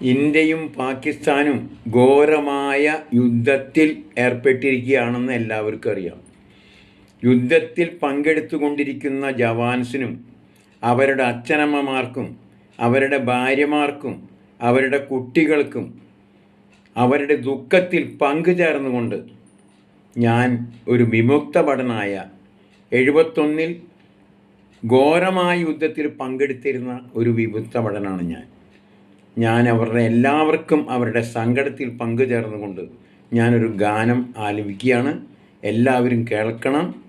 ഇന്ത്യയും പാകിസ്ഥാനും ഘോരമായ യുദ്ധത്തിൽ ഏർപ്പെട്ടിരിക്കുകയാണെന്ന് എല്ലാവർക്കും അറിയാം. യുദ്ധത്തിൽ പങ്കെടുത്തുകൊണ്ടിരിക്കുന്ന ജവാൻസിനും അവരുടെ അച്ഛനമ്മമാർക്കും അവരുടെ ഭാര്യമാർക്കും അവരുടെ കുട്ടികൾക്കും അവരുടെ ദുഃഖത്തിൽ പങ്കുചേർന്നുകൊണ്ട് ഞാൻ ഒരു വിമുക്ത ഭടനായ എഴുപത്തൊന്നിൽ ഘോരമായ യുദ്ധത്തിൽ പങ്കെടുത്തിരുന്ന ഒരു വിമുക്ത ഭടനാണ് ഞാൻ. ഞാൻ അവരുടെ എല്ലാവർക്കും അവരുടെ സങ്കടത്തിൽ പങ്കുചേർന്നുകൊണ്ട് ഞാനൊരു ഗാനം ആലപിക്കുകയാണ്. എല്ലാവരും കേൾക്കണം.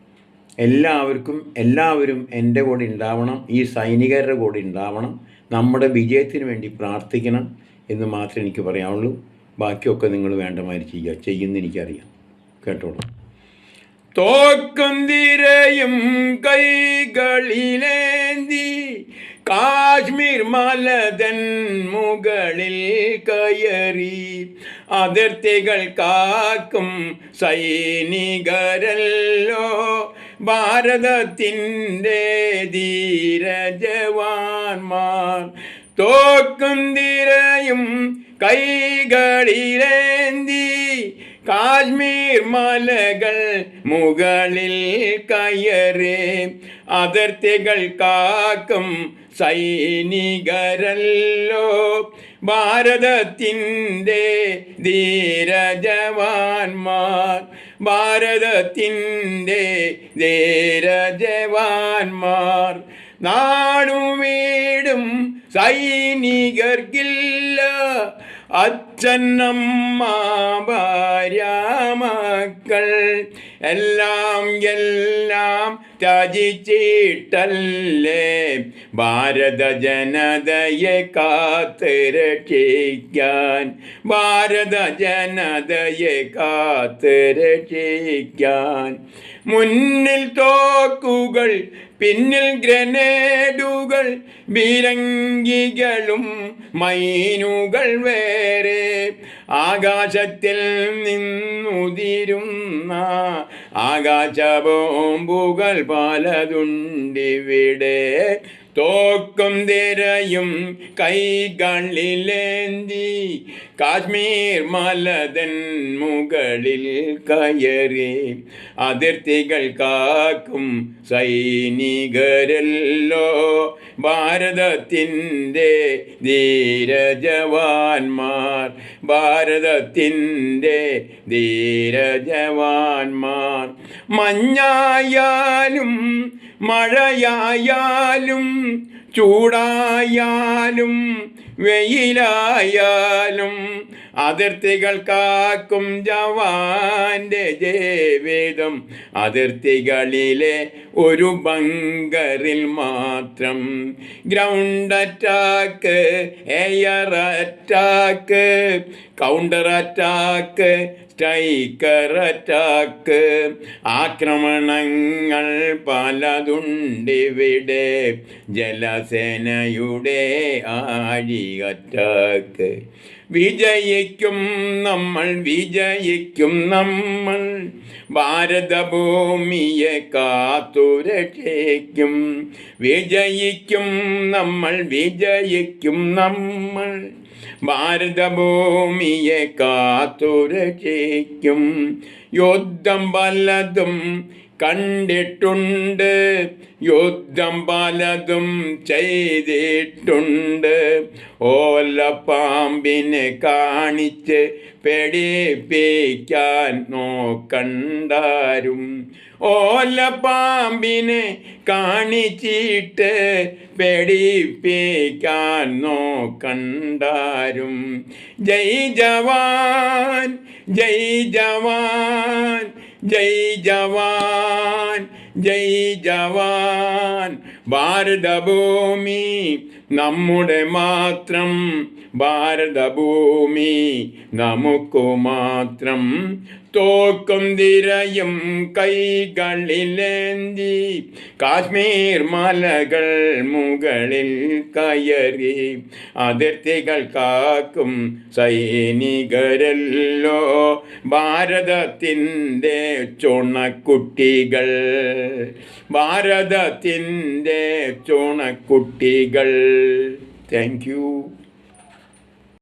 എല്ലാവർക്കും എല്ലാവരും എന്റെ കൂടെ ഉണ്ടാവണം. ഈ സൈനികരുടെ കൂടെ ഉണ്ടാവണം. നമ്മുടെ വിജയത്തിന് വേണ്ടി പ്രാർത്ഥിക്കണം എന്ന് മാത്രമേ എനിക്ക് പറയാവുള്ളൂ. ബാക്കിയൊക്കെ നിങ്ങൾ വേണ്ടമാതിരി ചെയ്യുക. ചെയ്യുന്ന എനിക്കറിയാം. കേട്ടോളൂ. തോക്കും തിരയും കൈകളിലേന്തി കാശ്മീർ മലതൻ മുകളിൽ കയറി അതിർത്തികൾ കാക്കും സൈനികരല്ലോ ഭാരതത്തിന്റെ ധീരജവാന്മാർ തോക്കും തിരയും കൈകളിലേന്തി കാശ്മീർ മലകൾ മുകളിൽ കയറി അതിർത്തികൾ കാക്കും സൈനികരല്ലോ. ഭാരതത്തിന്റെ ധീരജവാന്മാർ ഭാരതത്തിന്റെ ധീരജവാന്മാർ. നാടുവീടും സൈനികർക്കില്ല. അച്ഛനമ്മ ഭാര്യ മക്കൾ എല്ലാം എല്ലാം ത്യജിച്ചിട്ടല്ലേ? ഭാരത ജനതയെ കാത്ത് രക്ഷിക്കാൻ ഭാരത ജനതയെ കാത്ത് രക്ഷിക്കാൻ. മുന്നിൽ തോക്കുകൾ പിന്നിൽ ഗ്രനേഡുകൾ ബീരങ്കികളും മൈനുകൾ വേറെ. ആകാശത്തിൽ നിന്നുതിരുന്ന ആകാശ ബോംബുകൾ പലതുണ്ടിവിടെ തോക്കും തിരയും കൈകളിലേന്തി. കാശ്മീർ മലതൻ മുകളിൽ കയറി അതിർത്തികൾ കാക്കും സൈനികരല്ലോ. ഭാരതത്തിന്റെ ധീരജവാന്മാർ ഭാരതത്തിന്റെ ധീരജവാന്മാർ. മഞ്ഞായാലും മഴയായാലും ചൂടായാലും വെയിലായാലും അതിർത്തികൾ കാക്കും ജവാന്റെ ജീവിതം അതിർത്തികളിലെ ഒരു ബങ്കറിൽ മാത്രം. Ground attack air attack counter attack striker attack ആക്രമണങ്ങൾ പലതുണ്ടിവിടെ ജലസേനയുടെ ആഴി അറ്റാക്ക് വിജയിക്കും നമ്മൾ വിജയിക്കും നമ്മൾ. ഭാരതഭൂമിയെ കാത്തുരക്ഷിക്കും. വിജയിക്കും നമ്മൾ വിജയിക്കും നമ്മൾ. ഭാരതഭൂമിയെ കാത്തുരക്ഷിക്കും. യുദ്ധം പലതും കണ്ടിട്ടുണ്ട്. യുദ്ധം പലതും ചെയ്തിട്ടുണ്ട്. ഓലപ്പാമ്പിനെ കാണിച്ച് പേടിപ്പിക്കാൻ നോക്കണ്ടാരും. ഓലപ്പാമ്പിനെ കാണിച്ചിട്ട് പേടിപ്പിക്കാൻ നോക്കണ്ടാരും. ജയ് ജവാൻ ജയ് ജവാൻ ജയ് ജവാൻ ജയ് ജവാൻ. ഭാരതഭൂമി നമ്മുടെ മാത്രം ഭാരതഭൂമി നമുക്കു മാത്രം. തോക്കും തിരയും കൈകളിലേന്തി. കാശ്മീർ മലകൾ മുകളിൽ കയറി. അതിർത്തികൾ കാക്കും സൈനികരല്ലോ. ഭാരതത്തിന്റെ ചുണക്കുട്ടികൾ. ഭാരതത്തിന്റെ ചുണക്കുട്ടികൾ. Thank you